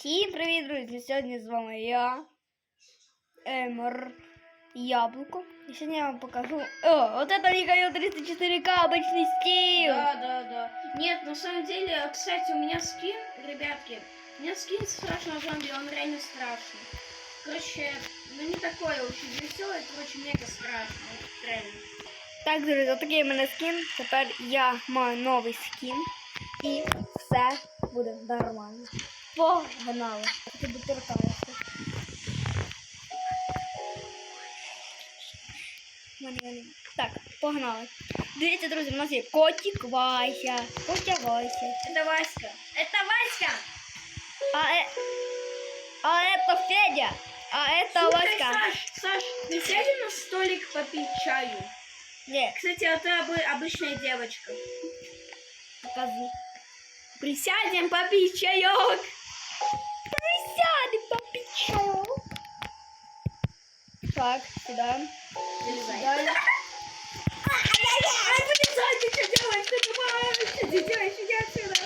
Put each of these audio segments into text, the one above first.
Всім привіт, друзі! Сьогодні з вами я, Емер Яблуко. І сьогодні я вам покажу. О, вот это Михаил 34К обычный стил! Да, да, да. Нет, на самом деле, кстати, у меня скин, ребятки, у меня скин страшного зомби, он реально страшный. Короче, ну не такой очень веселый, короче, мега страшный. вот Реально. Так, друзі, отакий у мене скін. Тепер я маю новий скін. І все буде нормально. Погнали! Ти дотиркаєшся. Мене- Так, погнали. Дивіться, друзі, у нас є котик Вася. Котя Вася. Это Васька. Это Васька! А, э... а это Федя. А это Слушай, Васька. Саш, Саш, ты сядем на столик попить чаю? Нет, Кстати, это обы- обычная девочка. покажи. Присядем попить чаек. Присядем, попечу. Так, сюда. Сюда. Ай, вылезай, ты что делаешь? Ты тупая. Ты делаешь, иди отсюда.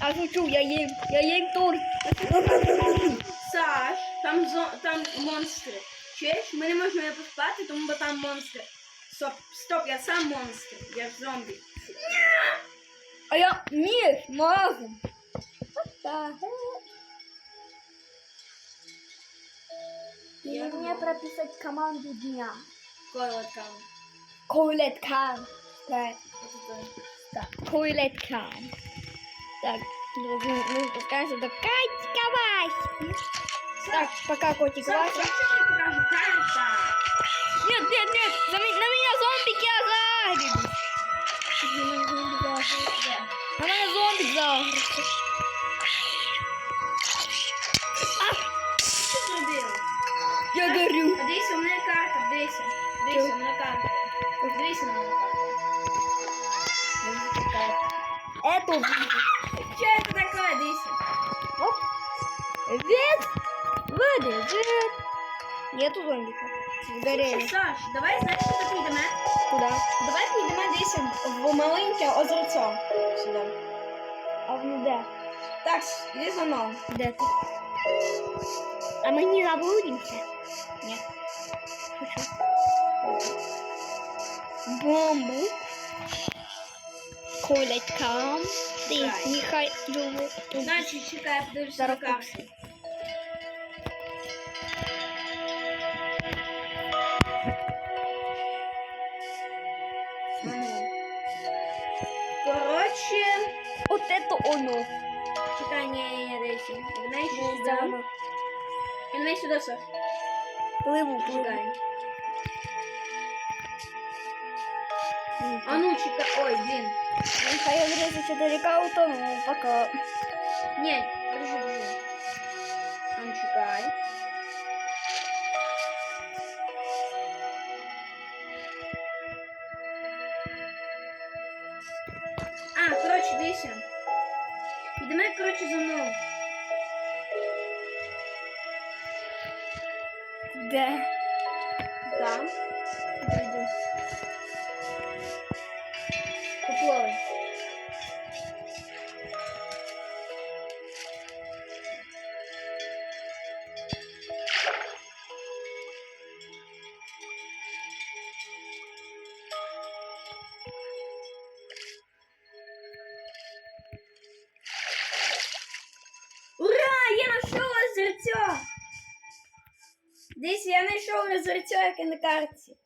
А шучу, я ем, я ем торт. Саш, там зо... там монстри. Чуєш? Ми не можемо не поспати, тому бо там монстри. Стоп, стоп, я сам монстр. Я ж зомбі. А я не могу. И Я мне прописать команду дня. Колоткам. Койлеткан. Так, так, Койлеткан. Так, друзі, ми спускаемся до Катька Васьки. Так, пока котик Вася. Нет, нет, нет, за ми- на меня зомбики загребли. Де? На меня зомбик загребся. Нету зомбика. Сгорели. Саш, давай знаєш, куди підемо? Куда? Давай підемо десь в маленьке озерцо. Сюди. А в де? Так, іди за мною. Де ти? А мы не заблудимся? Ні. Хорошо. Бомбу. Колечкам. Ты, Дай. Михаил. Значить, чекай, подивишся на Зараз оно. чекай, ні, ні, ні, дивися. Піднай Не сюди. зелено. Піднай сюди, Саш. Пливу, пливу. Чекай. А ну, чекай. Ой, блін. Михаил 34К утонул. Пока. Ні, Підемо, коротше, за мною. Де? Там. Десь я знайшов озерця, яке на карті.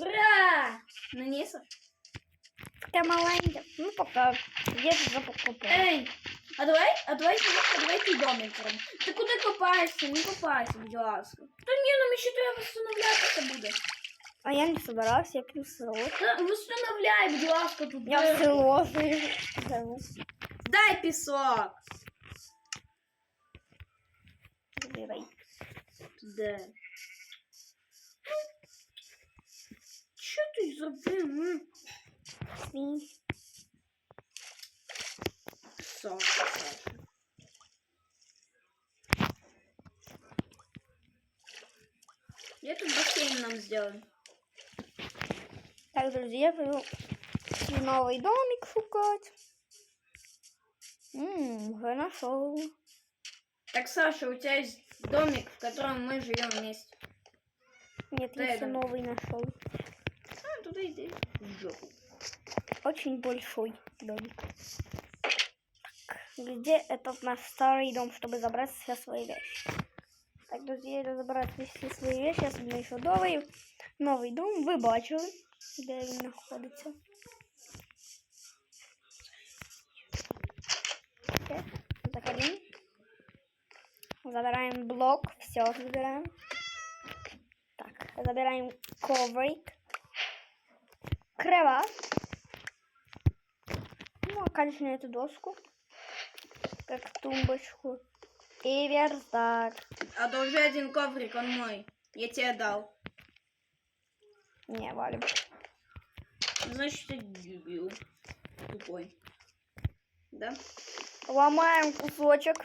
Ура! Нанесла? Такая маленькая. Ну, пока. Я же закопаю. Эй, а давай, а давай, а давай ты домик зробимо. Ти куди копаєшся? Не копайся, будь ласка. Та ні, нам ще треба встановлятися буде. А я не собиралась, я плюс село. Та встановляй, будь ласка, тут. Я в село живу. Дай пісок. Забирай. Де? Що ти зробив? м? Свій. Саша, Саша. Я тут бассейн нам сделаю. Так, друзі, я пойду свій новий домик шукати. Ммм, уже нашел. Так, Саша, у тебя есть домик, в котором мы живем вместе. Нет, Да, я еще это- новый нашел. А, туда иди. В жопу. Очень большой домик. Так, где этот наш старый дом, чтобы забрать все свои вещи? Так, друзья, я забрать всі свої вещи, я собі знайшов новий, новий дом. Ви бачили, де він знаходиться. Окей, Заходим. Забираем блок, все забираем. Так, забираем коврик. Кровать. Ну, а, конечно, эту доску. Как тумбочку. И верстак. Одолжи один коврик, он мой. Я тебе дал. Не, валим. Значит, ты дебил. Тупой. Да? Ломаем кусочек.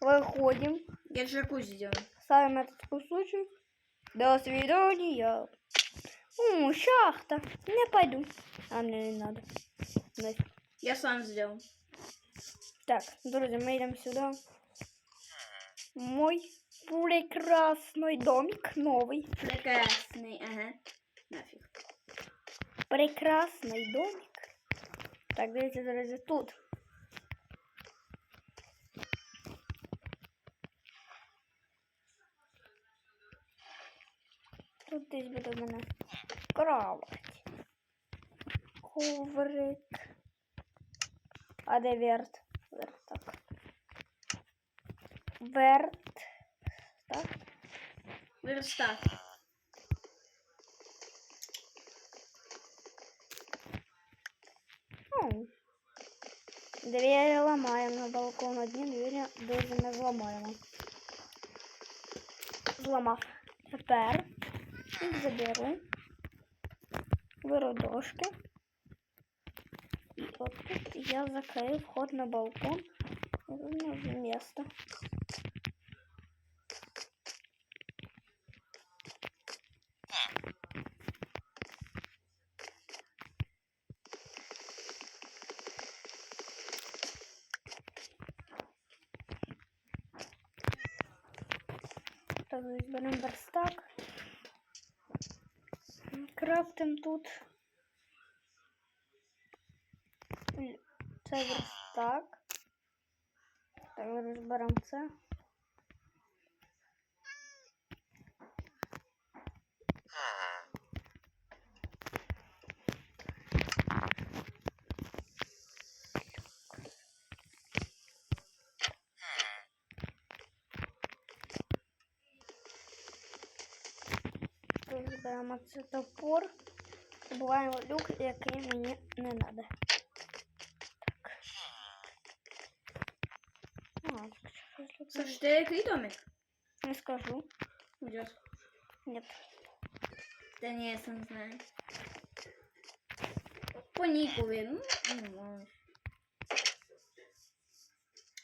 Выходим. Я джакузи делаю. Ставим этот кусочек. До свидания. О, шахта. Не пойду. А мне не надо. Нафиг. Я сам сделал. Так, друзья, мы идем сюда. Мой прекрасный домик, новый. Прекрасный, ага. Нафиг. Прекрасный домик. Так, дивіться, друзі, тут. Тут десь буде в мене кровать. Коврик. А де верт? Верт, так. Верт. Так. Верстак. Двери ломаем на балкон. Одни двери дуже не зламаємо. Зламав. Тепер їх заберу. Беру дошки. І от тут я закрию вход на балкон. І тут у нас місто. Так, беремо верстак. Крафтим тут. Це верстак. Так, розберемо. Розберемо це топор. Забуваємо люк, який мені не треба. Тут Саша, ты який домик? Не скажу. Идет. Нет. Да не, я сам знаю. Видно. Ну, не.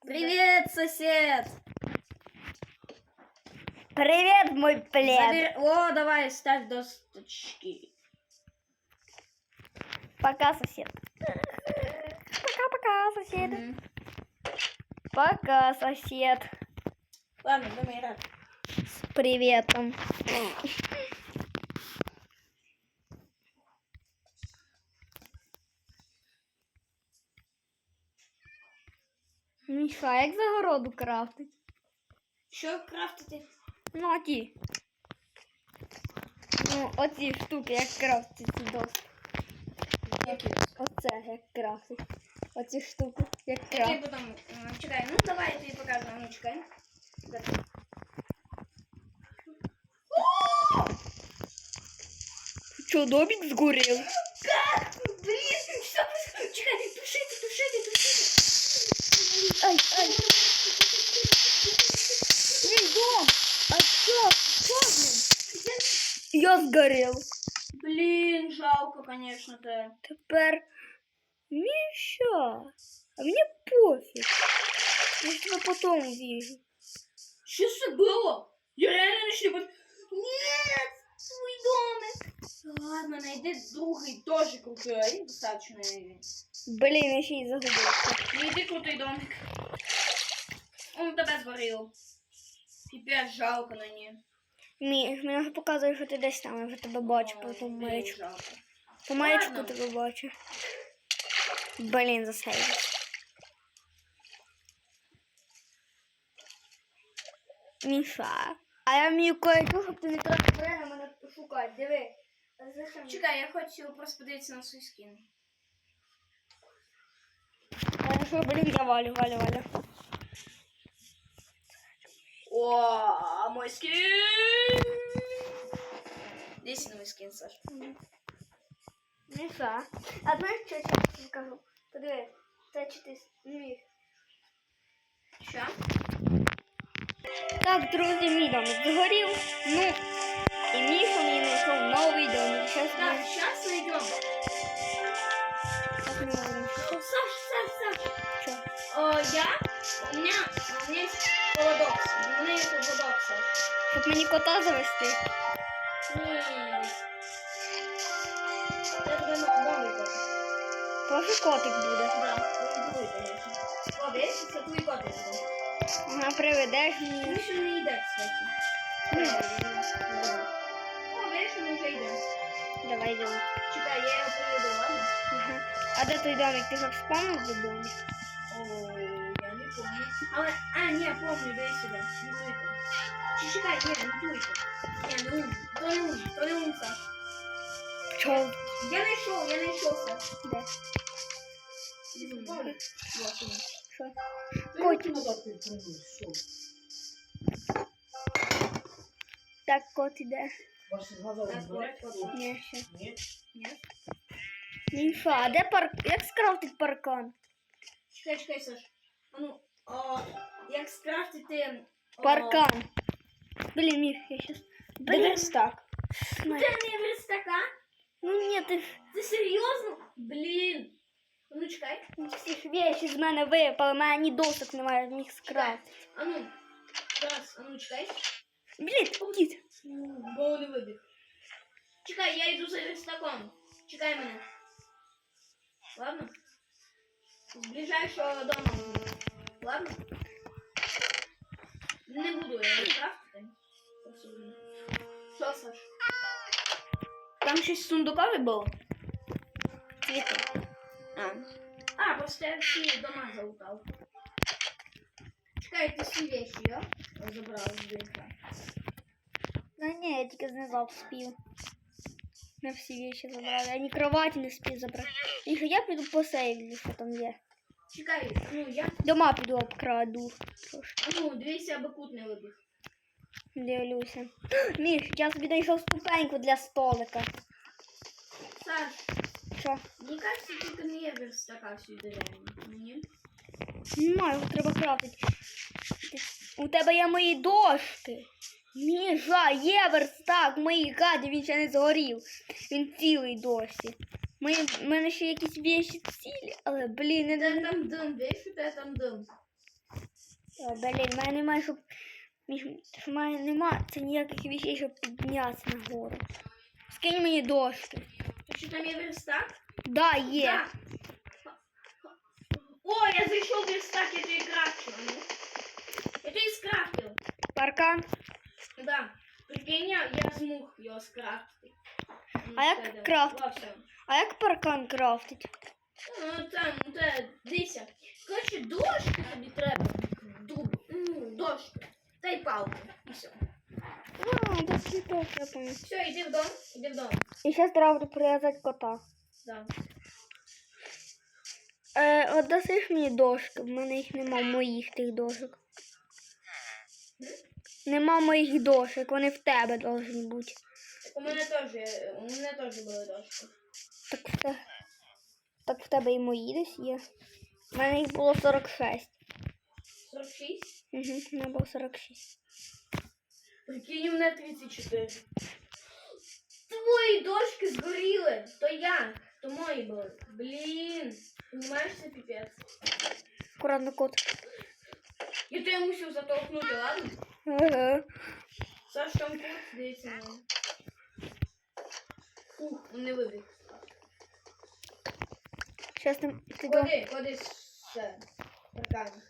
Привет, сосед! Привет, мой плед. Забер- О, давай, ставь досточки. Пока, сосед. Пока-пока, сосед. Мгм. Пока, сосед. Ладно, думай, рад. С приветом. Міша, як загороду крафтить? Що крафтити? Ну, а ті. Ну, оці штуки, як крафтить ці доски. Які? Оце як крафтить. Оці штуки, як Які крафтить. потім... м, Чекай, ну давай я тобі показую, ну чекай. Так. Що, домик згорів? Как? Блин, что происходит? Чекай, тушите, тушите, тушите. Ай, ай. Мій дом! він? Я згорів. Блин, жалко, конечно, то. Тепер Міша, а мені пофіг. Я ж тебе потом вижу. Что это было? Я реально начну... Нет, свой домик. Ладно, найди другий, тоже крутой, достаточно. Блін, я ще й загубився. Найди крутий домик. Он тебе згорів. Піпець жалко на ній. Мій, мені показує, що ти десь там, я вже тебе бачу по тому маячку. По маячку тебе бачу. Блін, засейв. Міша. А я вмію кое-що, щоб ти не трохи время мене шукати. Диви. Чекай, я хочу просто подивитися на свій скін. Що, блін, я валю, валю, валю. О, мой скин! Десь новий скин, Саш. Міша. А знаєш, що я тобі скажу? Подиви, це чи ти міг. Що? Так, друзі, мій домик згорів. Ну, і Міша мені знайшов новий домик. Щас Так, ми... сейчас найдем. Щас ми будемо. Саш, Саш, Саш. Меня есть поводок, Саш. Щоб мені кота завести. Ні. Я тебе новий кот. Тоже котик буде. Да, він другий, конечно. О, видиш, це твій котик. буде. Ага, приведеш Він мені. ще не йде, кстати. О, він вже йде. Давай йдемо. Чекай, я його приведу, ладно? А де той домик? Ти вже вспомнив де домик? О, я не помню. Але, а, ні, помню, дай сюди. Не туйте. Чи чекай, ні, не туйте. Ні, не ум. То не ум, то не ум, Саш. Чого? Я знайшов, я знайшов, Саш. Де? Помню? Вот він. Що? Потім назад ти приніс, що? Так, кот іде. Ваше згадали, Так, збирати? от, от. Ні, ще. Ні? Ні? Міша, а де парк? Як скрафтить паркан? Чекай, чекай, Саш. А ну, о, як скрафтити... о, Паркан. Блін, Міш, я щас... Блін. Верстак. Це не верстака? Ну ні, ти ж... Ти серйозно? Блін. Ну, чекай. Всі ж вещі з мене випали, в мене ні досок немає, міг скрафтити. А ну, зараз, а ну, чекай. Блін, дід. Бо не вибіг. Чекай, я йду за верстаком. Чекай мене. Ладно? З ближайшого дома. буду. Ладно? Не буду я крафтити. Особливо. Що, Саш? Там щось сундукове було? Цвіти. А. А, просто я всі дома залутав. Чекай, ти всі вещи, я забрав з віка. Ну ні, я тільки знизу спів. На всі вещи забрала. Я ні кроваті не спів забрати. І що я піду посейвлю, що там є. Чекай, ну я. Дома піду обкраду. Трошки. Ну, дивися, аби кут не вибіг. Дивлюся. Міш, я собі знайшов ступеньку для столика. Саш, Що? мені кажется, тут не є верстака всю деревню. Ні? Немає, його треба крафтити. Ти- У тебе є мої дошки. Міша, є верстак в моїй хаті, він ще не згорів. Він цілий досі. Мої, в мене ще якісь вещі цілі, але блін, не Де там дим, видиш, у тебе там дим. О, блін, в мене немає, щоб. Міш, що в мене немає, це ніяких вещей, щоб піднятися нагору. Скинь мені дошки. То що там є верстак? Да, є. Да. О, я зайшов в верстак, я тобі крафчу. а ну. Я тобі скрафтив. Паркан. Да. Прикинь, я, я змог його скрафтити. Ну, А як все, давай. крафт? А як паркан крафтить? Ну, там, те, дивися. Коротше, дошки тобі треба. Дуб, ну, дошки. Та й палки. І все. А, да цвіток, я пам'ятаю. Все, йди в дом, йди в дом. І зараз треба прив'язати кота. Да. Е, от дасиш мені дошки, в мене їх нема моїх тих дошок. Нема моїх дошок, вони в тебе повинні бути. У мене теж, є- у мене теж були дошки. Так в, те, так в тебе і мої десь є. У мене їх було 46. 46. Угу, у мене було 46. Прикинь, у мене 34. Твої дошки згоріли. То я, то мої були. Блін. Понимаєш, це піпець. Аккуратно кот. Я тебе мусив затолкнути, ладно? Ага. Саш, там кот, дивіться на мене. Ух, не вибіг. Щас там піду. Куди, куди все. Паркан.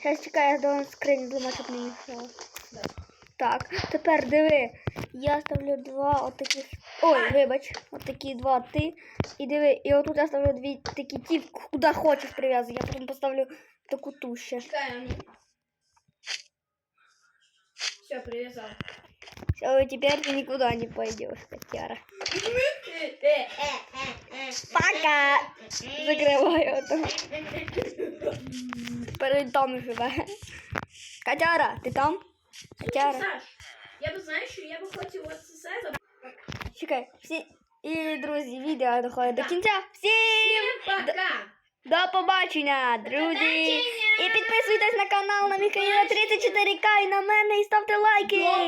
Щас чекай, я до скрині зламати, щоб не мішало. Так, тепер диви. Я ставлю два отаких. Ой, вибач, отакі два ти. І диви, і отут я ставлю дві такі ті, куди хочеш прив'язую. Я потім поставлю таку ту ще. Чекай. Все, привязал. Все, теперь ты никуда не пойдешь, котяра. Пока! Закриваю это. Перед там живе. Котяра, ти там? Котяра. Саш, я бы, знаешь, я бы хотел вот с этого. Чекай, всі. І, друзі, відео доходить до кінця. Всім Всем пока! до побачення, друзі! побачення! І підписуйтесь на канал на Міхаїла 34К і на мене і ставте лайки! До